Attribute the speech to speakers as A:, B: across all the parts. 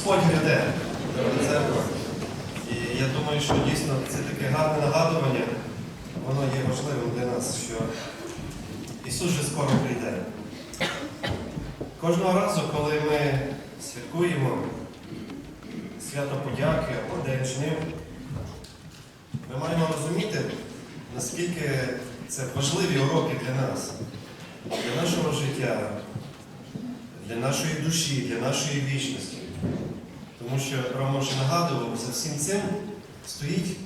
A: Господь гряде, дорога церква. І я думаю, що дійсно це таке гарне нагадування, воно є важливим для нас, що Ісус вже скоро прийде. Кожного разу, коли ми святкуємо свято подяки або День жнив, ми маємо розуміти, наскільки це важливі уроки для нас, для нашого життя, для нашої душі, для нашої вічності. Тому що Рома вже нагадував, за всім цим стоїть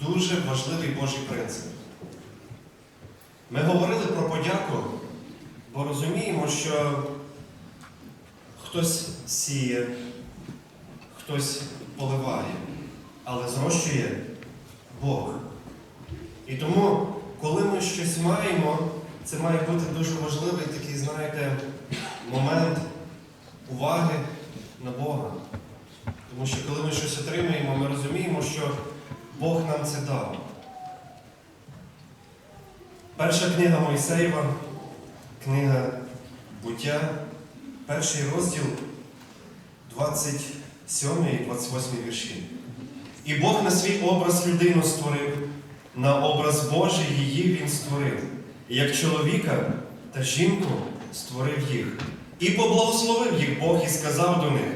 A: дуже важливий Божий принцип. Ми говорили про подяку, бо розуміємо, що хтось сіє, хтось поливає, але зрощує Бог. І тому, коли ми щось маємо, це має бути дуже важливий такий, знаєте, момент уваги на Бога. Тому що коли ми щось отримуємо, ми розуміємо, що Бог нам це дав. Перша книга Мойсеєва, книга буття, перший розділ, 27 і 28 вірші. І Бог на свій образ людину створив, на образ Божий її він створив, і як чоловіка та жінку створив їх. І поблагословив їх Бог і сказав до них: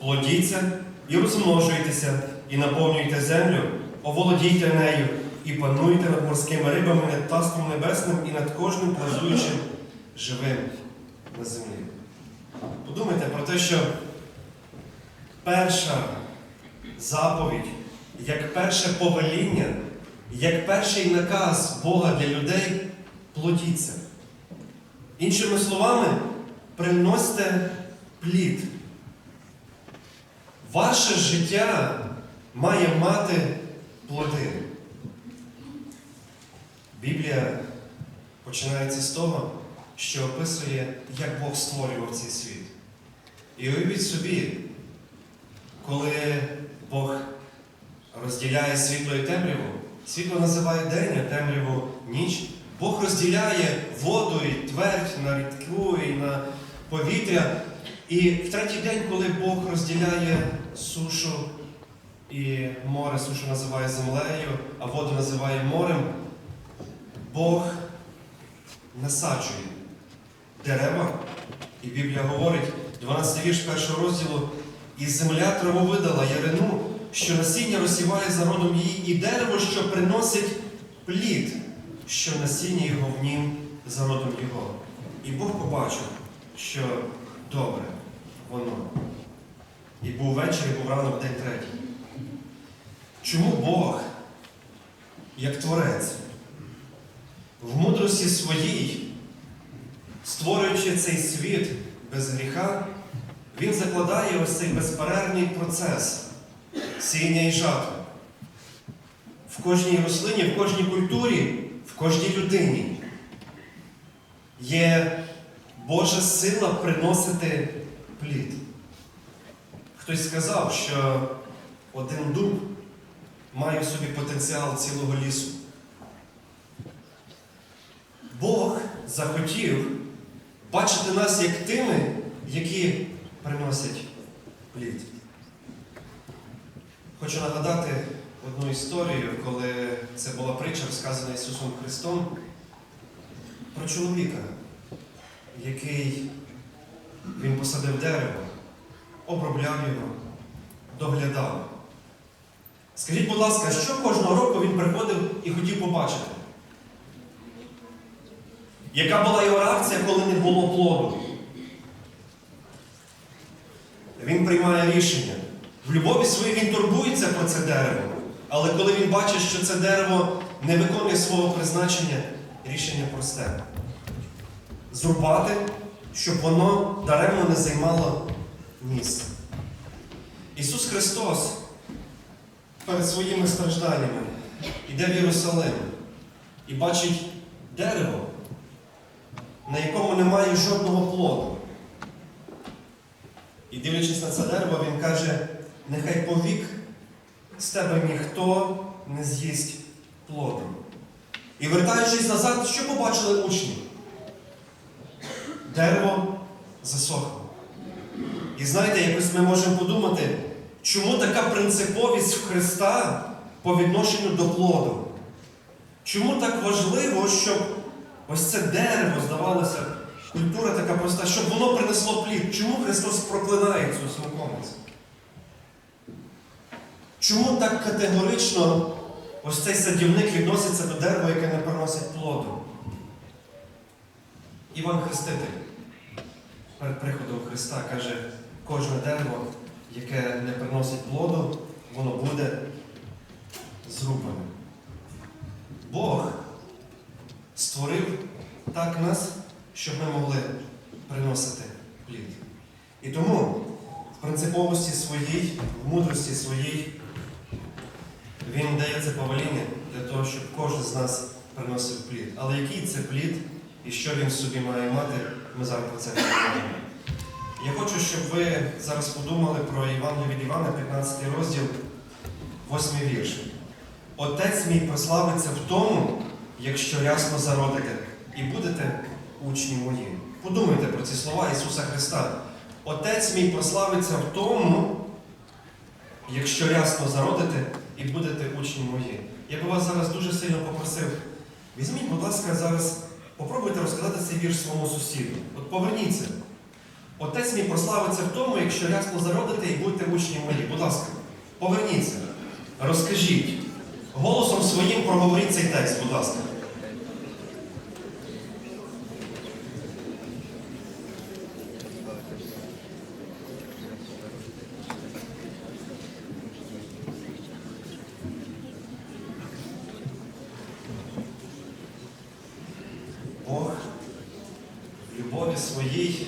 A: плодіться і розмножуйтеся, і наповнюйте землю, оволодійте нею, і пануйте над морськими рибами, над птаством небесним і над кожним плазуючим живим на землі. Подумайте про те, що перша заповідь, як перше повеління, як перший наказ Бога для людей плодіться. Іншими словами, приносьте плід. Ваше життя має мати плоди. Біблія починається з того, що описує, як Бог створював цей світ. І уявіть собі, коли Бог розділяє світло і темряву, світло називає день, а темряву ніч. Бог розділяє воду і твердь на рідку і на повітря. І в третій день, коли Бог розділяє сушу і море, сушу називає землею, а воду називає морем, Бог насаджує дерева. І Біблія говорить, 12 вірш першого розділу, і земля траву видала ярину, що насіння розсіває за родом її, і дерево, що приносить плід, що насіння його в нім за родом його. І Бог побачив, що добре воно. І був вечір, і був ранок день третій. Чому Бог, як Творець, в мудрості своїй, створюючи цей світ без гріха, Він закладає ось цей безперервний процес сіяння і жатви. В кожній рослині, в кожній культурі, в кожній людині є Божа сила приносити плід. Хтось сказав, що один дуб має в собі потенціал цілого лісу. Бог захотів бачити нас як тими, які приносять плід. Хочу нагадати одну історію, коли це була притча, розказана Ісусом Христом, про чоловіка, який він посадив дерево, обробляв його, доглядав. Скажіть, будь ласка, що кожного року він приходив і хотів побачити? Яка була його реакція, коли не було плоду? Він приймає рішення. В любові своїй він турбується про це дерево. Але коли він бачить, що це дерево не виконує свого призначення, рішення просте. Зрубати, щоб воно даремно не займало місце. Ісус Христос перед своїми стражданнями йде в Єрусалим і бачить дерево, на якому немає жодного плоду. І дивлячись на це дерево, він каже, нехай повік з тебе ніхто не з'їсть плоду. І вертаючись назад, що побачили учні? Дерево засохло. І знаєте, якось ми можемо подумати, чому така принциповість в Христа по відношенню до плоду? Чому так важливо, щоб ось це дерево, здавалося, культура така проста, щоб воно принесло плід? Чому Христос проклинає цю смоковницю? Чому так категорично ось цей садівник відноситься до дерева, яке не приносить плоду? Іван Хреститель перед приходом Христа каже, кожне дерево, яке не приносить плоду, воно буде зрубане. Бог створив так нас, щоб ми могли приносити плід. І тому в принциповості своїй, в мудрості своїй, Він дає це повеління для того, щоб кожен з нас приносив плід. Але який це плід і що він собі має мати, ми зараз про це поговоримо. Я хочу, щоб ви зараз подумали про Євангелію від Івана, 15 розділ, 8 вірш. Отець мій прославиться в тому, якщо рясно зародите, і будете учні мої. Подумайте про ці слова Ісуса Христа. Отець мій прославиться в тому, якщо рясно зародите і будете учні мої. Я би вас зараз дуже сильно попросив. Візьміть, будь ласка, зараз попробуйте розказати цей вірш своєму сусіду. От поверніться. Отець мій прославиться в тому, якщо рясно зародите і будете учні мої. Будь ласка, поверніться, розкажіть. Голосом своїм проговоріть цей текст, будь ласка. Бог в любові своїй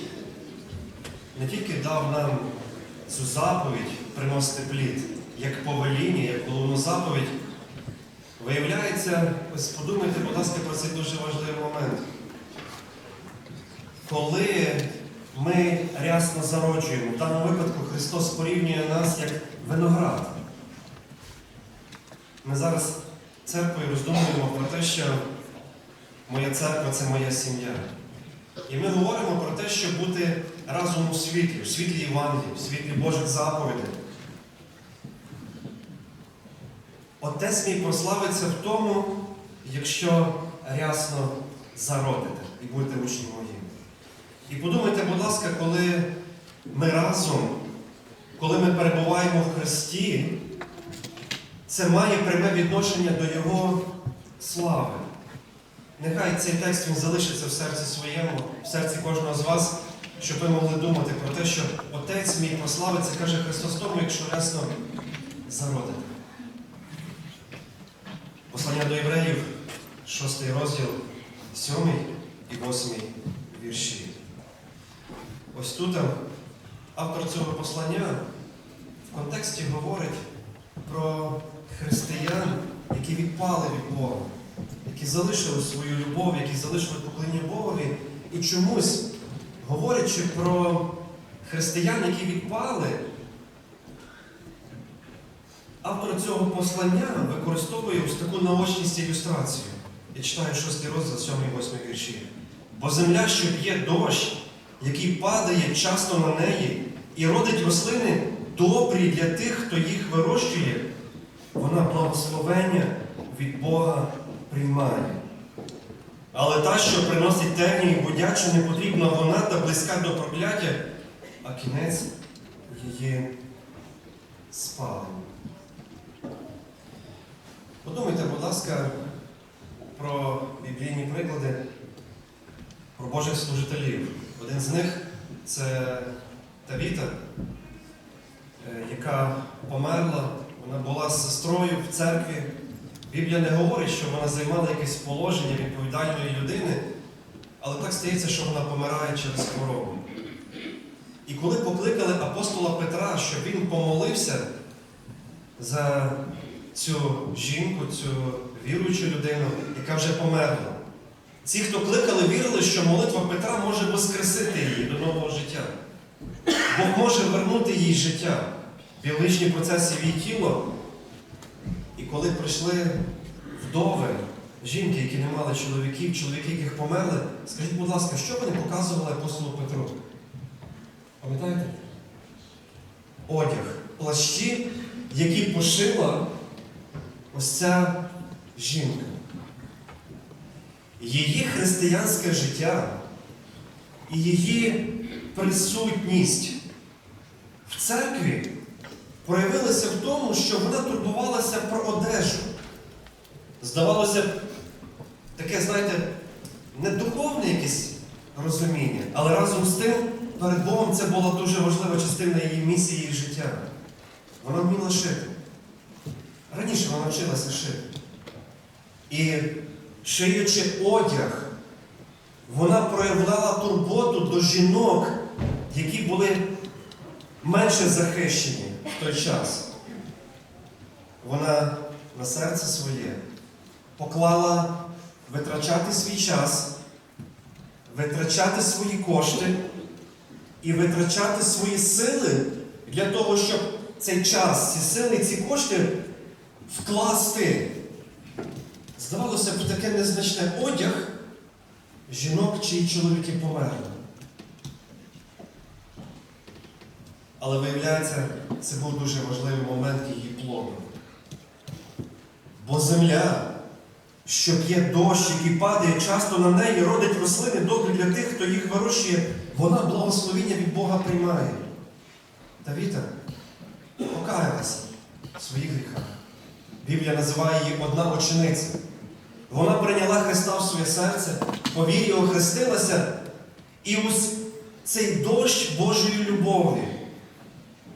A: не тільки дав нам цю заповідь приносити плід, як повеління, як головну заповідь. Виявляється, ось подумайте, будь ласка, про цей дуже важливий момент. Коли ми рясно зароджуємо, в даному випадку Христос порівнює нас як виноград. Ми зараз церквою роздумуємо про те, що моя церква це моя сім'я. І ми говоримо про те, щоб бути разом у світлі, у світлі Євангелії, у світлі Божих заповідей. Отець мій прославиться в тому, якщо рясно зародите і будете учні мої. І подумайте, будь ласка, коли ми разом, коли ми перебуваємо в Христі, це має пряме відношення до Його слави. Нехай цей текст він залишиться в серці своєму, в серці кожного з вас, щоб ви могли думати про те, що Отець мій прославиться, каже Христос тому, якщо рясно зародите. Послання до євреїв, 6 розділ, 7 і 8 вірші. Ось тут автор цього послання в контексті говорить про християн, які відпали від Бога, які залишили свою любов, які залишили поклоніння Богові, і чомусь, говорячи про християн, які відпали, автор цього послання використовує ось таку наочність ілюстрацію. Я читаю 6 розділ, 7-8 вірші. Бо земля, що п'є дощ, який падає часто на неї, і родить рослини добрі для тих, хто їх вирощує, вона благословення від Бога приймає. Але та, що приносить терні і будячу, не потрібна вона та близька до прокляття, а кінець її спалення. Подумайте, будь ласка, про біблійні приклади, про Божих служителів. Один з них це Тавіта, е, яка померла, вона була сестрою в церкві. Біблія не говорить, що вона займала якесь положення відповідальної людини, але так стається, що вона помирає через хворобу. І коли покликали апостола Петра, щоб він помолився за цю жінку, цю віруючу людину, яка вже померла, ці, хто кликали, вірили, що молитва Петра може воскресити її до нового життя. Бог може вернути їй життя, біологічні процеси в її тіло. І коли прийшли вдови, жінки, які не мали чоловіків, чоловіки, яких померли, скажіть, будь ласка, що вони показували апостолу Петру? Пам'ятаєте? одяг, плащі, які пошила ось ця жінка. Її християнське життя і її присутність в церкві проявилася в тому, що вона турбувалася про одежу. Здавалося б, таке, знаєте, не духовне якесь розуміння, але разом з тим перед Богом це була дуже важлива частина її місії її життя. Вона вміла шити. Раніше вона вчилася шити. І шиючи одяг, вона проявляла турботу до жінок, які були менше захищені в той час. Вона на серце своє поклала витрачати свій час, витрачати свої кошти і витрачати свої сили для того, щоб цей час, ці сили, ці кошти вкласти. Здавалося б, таке незначне одяг жінок, чиї чоловіки померли. Але виявляється, це був дуже важливий момент її плоду. Бо земля, що п'є дощ, який падає часто на неї, родить рослини добрі для тих, хто їх вирощує, вона благословіння від Бога приймає. Давіда покаялася в своїх гріхах. Біблія називає її одна учениця. Вона прийняла Христа в своє серце, по вірі охрестилася, і ось цей дощ Божої любові,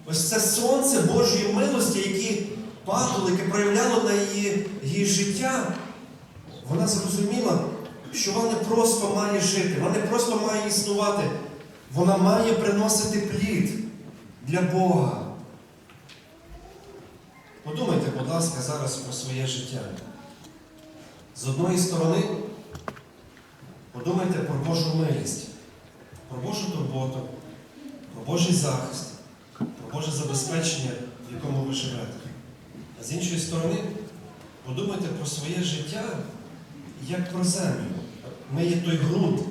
A: ось це сонце Божої милості, яке падало, яке проявляло на її, її життя, вона зрозуміла, що вона не просто має жити, вона не просто має існувати, вона має приносити плід для Бога. Подумайте, будь ласка, зараз про своє життя. З одної сторони, подумайте про Божу милість, про Божу турботу, про Божий захист, про Боже забезпечення, в якому ви живете. А з іншої сторони, подумайте про своє життя як про землю. Ми є той ґрунт.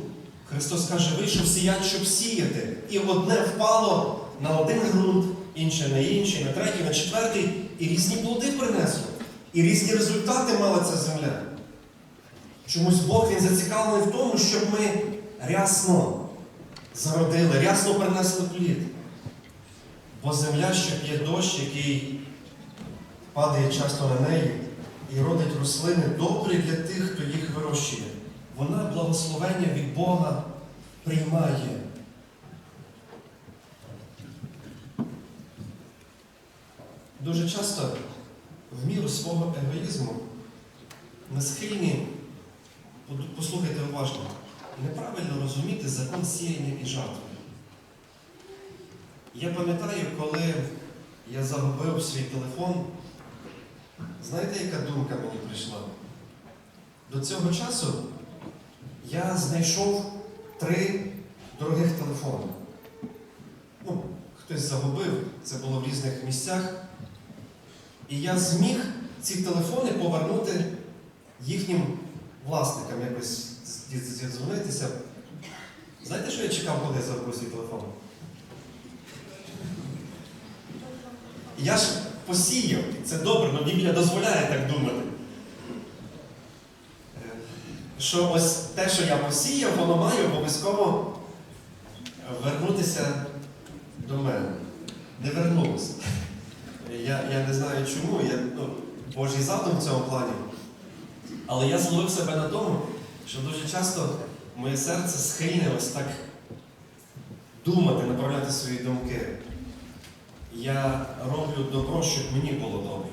A: Христос каже, вийшов сіяти, щоб сіяти. І одне впало на один ґрунт, інше на інший, на третій, на четвертий, і різні плоди принесло. І різні результати мала ця земля. Чомусь Бог він зацікавлений в тому, щоб ми рясно зародили, рясно принесли плід. Бо земля, що п'є дощ, який падає часто на неї і родить рослини добрі для тих, хто їх вирощує. Вона благословення від Бога приймає. Дуже часто в міру свого егоїзму ми схильні, послухайте уважно, неправильно розуміти закон сіяння і жатви. Я пам'ятаю, коли я загубив свій телефон, знаєте, яка думка мені прийшла? До цього часу я знайшов три дорогих телефони. Ну, хтось загубив, це було в різних місцях. І я зміг ці телефони повернути їхнім власникам якось зідзвонитися. Знаєте, що я чекав, коли я загубив свій телефон? Я ж посіяв, це добре, але Біблія дозволяє так думати. Е, Що ось те, що я посіяв, воно має обов'язково вернутися до мене. Не вернулося. Я, я не знаю чому, я, ну, Божий задум в цьому плані. Але я зловив себе на тому, що дуже часто моє серце схильне ось так думати, направляти свої думки. Я роблю добро, щоб мені було добре.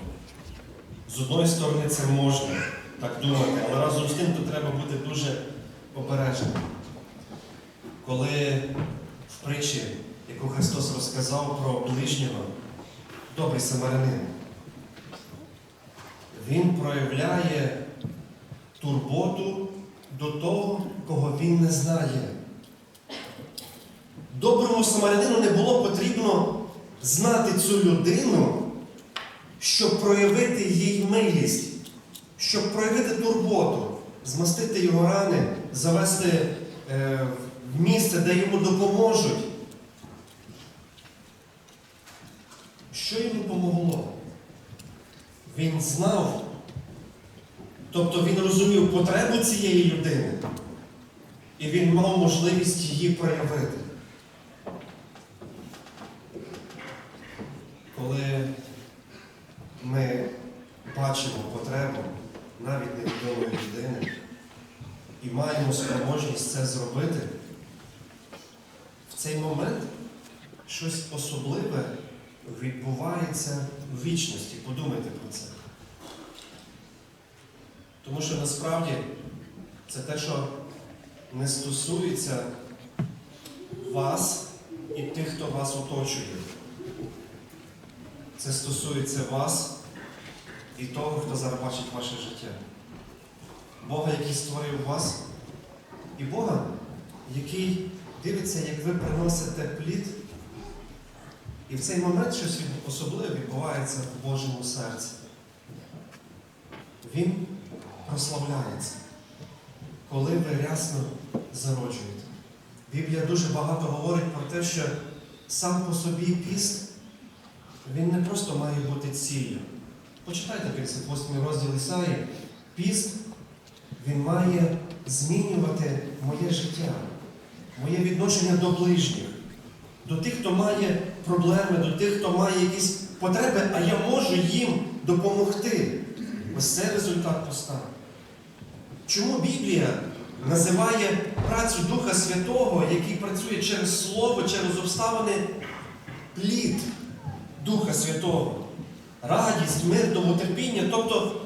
A: З одної сторони, це можна так думати, але разом з тим то треба бути дуже обережним. Коли в притчі, яку Христос розказав про ближнього, добрий самарянин, він проявляє турботу до того, кого він не знає. Доброму самарянину не було потрібно знати цю людину, щоб проявити їй милість, щоб проявити турботу, змастити його рани, завести е, в місце, де йому допоможуть. що йому помогло? Він знав, тобто він розумів потребу цієї людини, і він мав можливість її проявити. Коли ми бачимо потребу навіть невідомої людини і маємо спроможність це зробити, в цей момент щось особливе відбувається в вічності. Подумайте про це. Тому що насправді це те, що не стосується вас і тих, хто вас оточує. Це стосується вас і того, хто зараз бачить ваше життя. Бога, який створив вас, і Бога, який дивиться, як ви приносите плід. І в цей момент щось особливе відбувається в Божому серці. Він прославляється, коли ви рясно зароджуєте. Біблія дуже багато говорить про те, що сам по собі піст, він не просто має бути ціллю. Почитайте 58 розділ Ісаї. Піст, він має змінювати моє життя, моє відношення до ближніх, до тих, хто має проблеми, до тих, хто має якісь потреби, а я можу їм допомогти. Ось це результат поста. Чому Біблія називає працю Духа Святого, який працює через Слово, через обставини, плід Духа Святого? Радість, мир, довготерпіння. Тобто,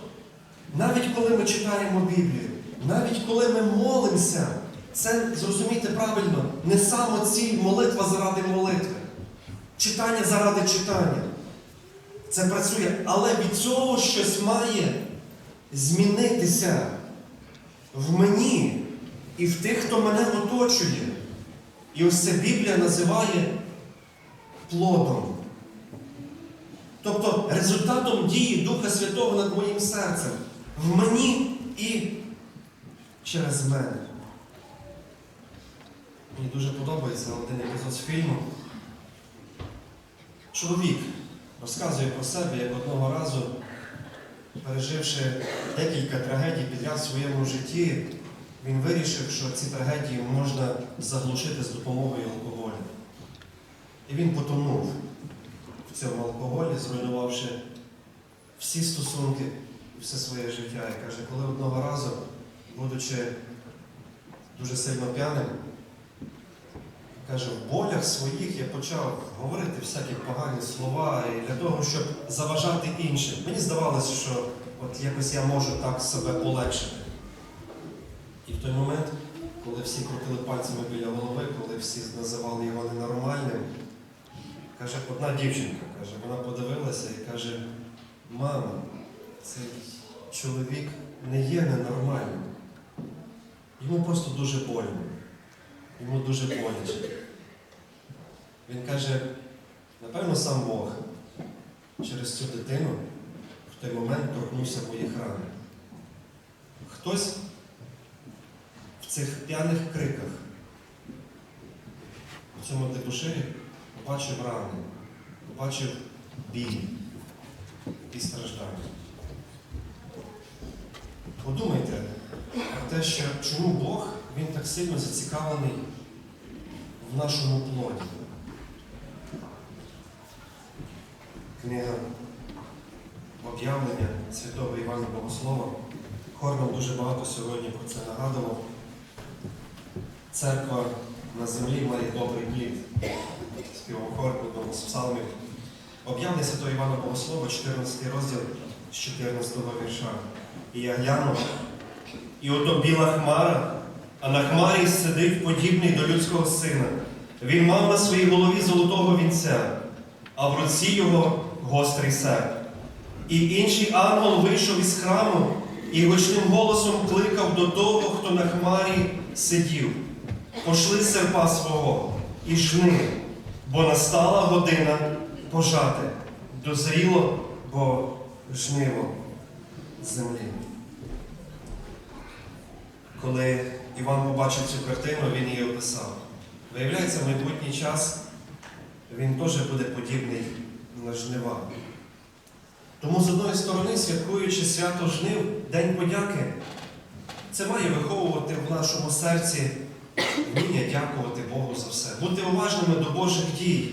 A: навіть коли ми читаємо Біблію, навіть коли ми молимося, це зрозумійте правильно, не самоціль молитва заради молитви, читання заради читання. Це працює, але від цього щось має змінитися в мені і в тих, хто мене оточує. І ось це Біблія називає плодом. Тобто результатом дії Духа Святого над моїм серцем в мені і через мене. Мені дуже подобається один епізод фільму. Чоловік розказує про себе, як одного разу, переживши декілька трагедій підряд в своєму житті, він вирішив, що ці трагедії можна заглушити з допомогою алкоголю. І він потонув в цьому алкоголі, зруйнувавши всі стосунки і все своє життя. І каже, коли одного разу, будучи дуже сильно п'яним, каже, в болях своїх я почав говорити всякі погані слова і для того, щоб заважати іншим. Мені здавалося, що от якось я можу так себе полегшити. І в той момент, коли всі крутили пальцями біля голови, коли всі називали його ненормальним, каже, одна дівчинка, каже, вона подивилася і каже, мама, цей чоловік не є ненормальним. Йому просто дуже больно. Йому дуже боляче. Він каже, напевно, сам Бог через цю дитину в той момент торкнувся моїх ран. Хтось в цих п'яних криках, у цьому дебуширі побачив рани, побачив біль і страждання. Подумайте про те, що чому Бог він так сильно зацікавлений в нашому плоді. Книга об'явлення святого Івана Богослова. Хор дуже багато сьогодні про це нагадував. Церква на землі має добрий плід. Співав хор в одному з псалмів. Об'явлення святого Івана Богослова, 14 розділ з 14 вірша. І я глянув, і ото біла хмара, а на хмарі сидив подібний до людського сина. Він мав на своїй голові золотого вінця, а в руці його гострий серп. І інший ангел вийшов із храму і гучним голосом кликав до того, хто на хмарі сидів. Пошли серпа свого і жни, бо настала година пожати. Дозріло, бо жниво землі. Коли Іван побачив цю картину, він її описав. Виявляється, в майбутній час він теж буде подібний на жнива. Тому, з одної сторони, святкуючи свято жнив, День подяки, це має виховувати в нашому серці вміння дякувати Богу за все, бути уважними до Божих дій,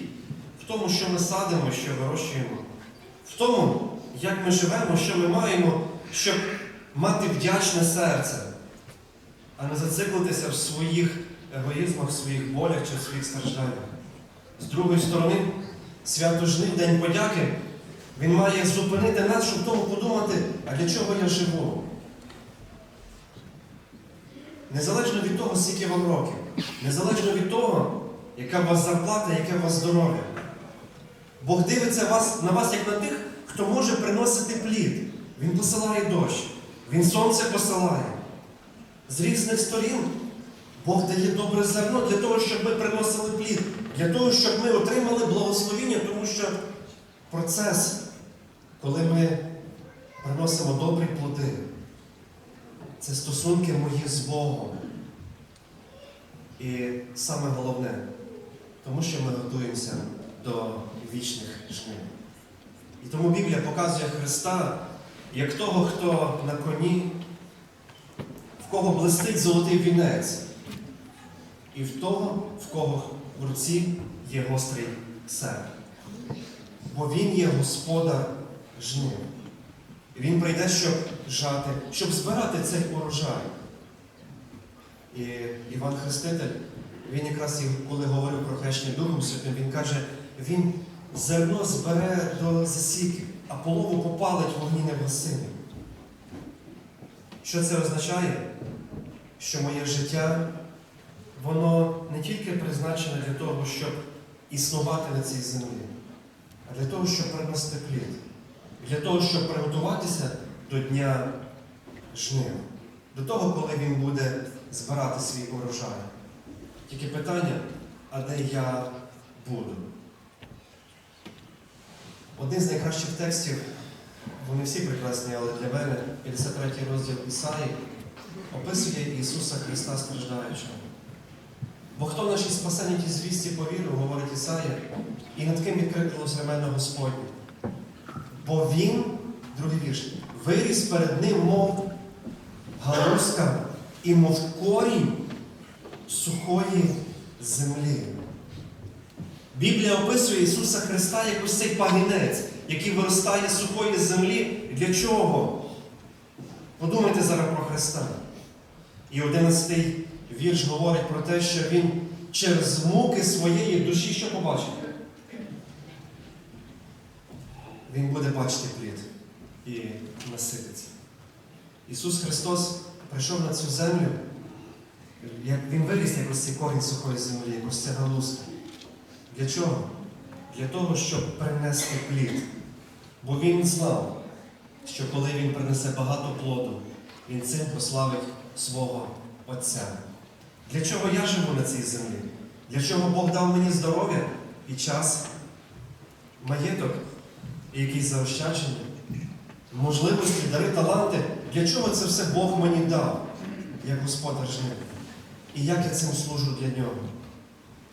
A: в тому, що ми садимо, що вирощуємо, в тому, як ми живемо, що ми маємо, щоб мати вдячне серце, а не зациклитися в своїх егоїзмах, в своїх болях чи в своїх стражданнях. З другої сторони, свято жнив, День подяки, він має зупинити нас, щоб тому подумати, а для чого я живу? Незалежно від того, скільки вам років, незалежно від того, яка у вас зарплата, яке у вас здоров'я. Бог дивиться вас, на вас як на тих, хто може приносити плід. Він посилає дощ, Він сонце посилає. З різних сторін Бог дає добре зерно для того, щоб ми приносили плід, для того, щоб ми отримали благословіння, тому що процес, коли ми приносимо добрі плоди, це стосунки мої з Богом. І саме головне, тому що ми готуємося до вічних жнив. І тому Біблія показує Христа як того, хто на коні, кого блистить золотий вінець, і в того, в кого в руці є гострий серп. Бо Він є господар жнив. Він прийде, щоб жати, щоб збирати цей урожай. І Іван Хреститель, він якраз коли говорив про хрещення Духом Святим, він каже, він зерно збере до засіки, а полову попалить вогні невгасимі. Що це означає? Що моє життя, воно не тільки призначене для того, щоб існувати на цій землі, а для того, щоб приносити плід, для того, щоб приготуватися до дня жнив, до того, коли він буде збирати свій урожай. Тільки питання, а де я буду? Один з найкращих текстів, вони всі прекрасні, але для мене 53 розділ Ісаї описує Ісуса Христа страждаючого. Бо хто в нашій спасенні ті звісті повірив, говорить Ісая, і над ким відкритилось ременно Господнє. Бо Він, другий вірш, виріс перед ним, мов галузка і мов корінь сухої землі. Біблія описує Ісуса Христа як ось цей пагінець, який виростає з сухої землі. Для чого? Подумайте зараз про Христа. І одинадцятий вірш говорить про те, що Він через муки своєї душі що побачить? Він буде бачити плід і насититься. Ісус Христос прийшов на цю землю, як Він виріс як ось цей корінь сухої землі, як ось ця галузка. Для чого? Для того, щоб принести плід. Бо він знав, що коли він принесе багато плоду, він цим прославить свого Отця. Для чого я живу на цій землі? Для чого Бог дав мені здоров'я і час, маєток і якісь заощадження, можливості, дари, таланти? Для чого це все Бог мені дав, як Господар жнив? І як я цим служу для нього?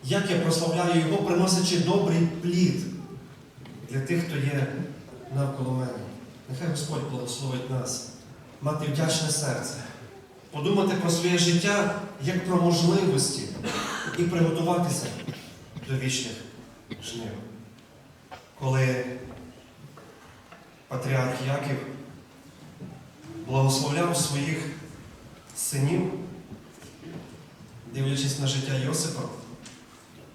A: Як я прославляю Його, приносячи добрий плід для тих, хто є навколо мене. Нехай Господь благословить нас, мати вдячне серце, подумати про своє життя як про можливості і приготуватися до вічних жнив. Коли патріарх Яків благословляв своїх синів, дивлячись на життя Йосипа,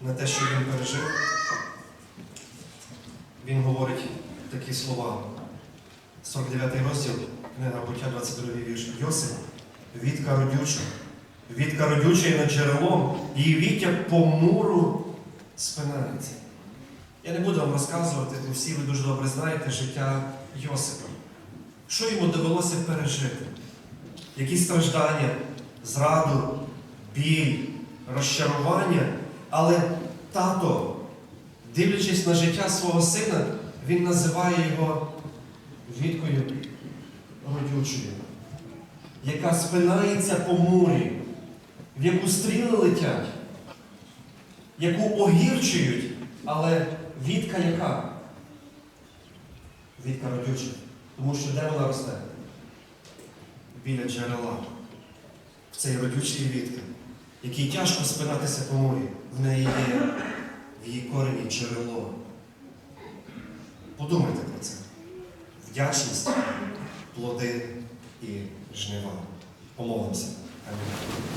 A: на те, що він пережив, він говорить такі слова. 49 розділ, книга буття, 22 вірш. Йосип, вітка родюча, вітка родюча над джерелом, її віття по муру спинається. Я не буду вам розказувати, бо всі ви дуже добре знаєте життя Йосипа. Що йому довелося пережити? Які страждання, зраду, біль, розчарування. Але тато, дивлячись на життя свого сина, він називає його віткою родючою, яка спинається по мурі, в яку стріли летять, яку огірчують, але вітка яка? Вітка родюча. Тому що де вона росте? Біля джерела. В цій родючій вітки, якій тяжко спинатися по морі. В неї є в її корені джерело. Подумайте про це. Вдячність, плоди і жнива. Помолимося. Амінь.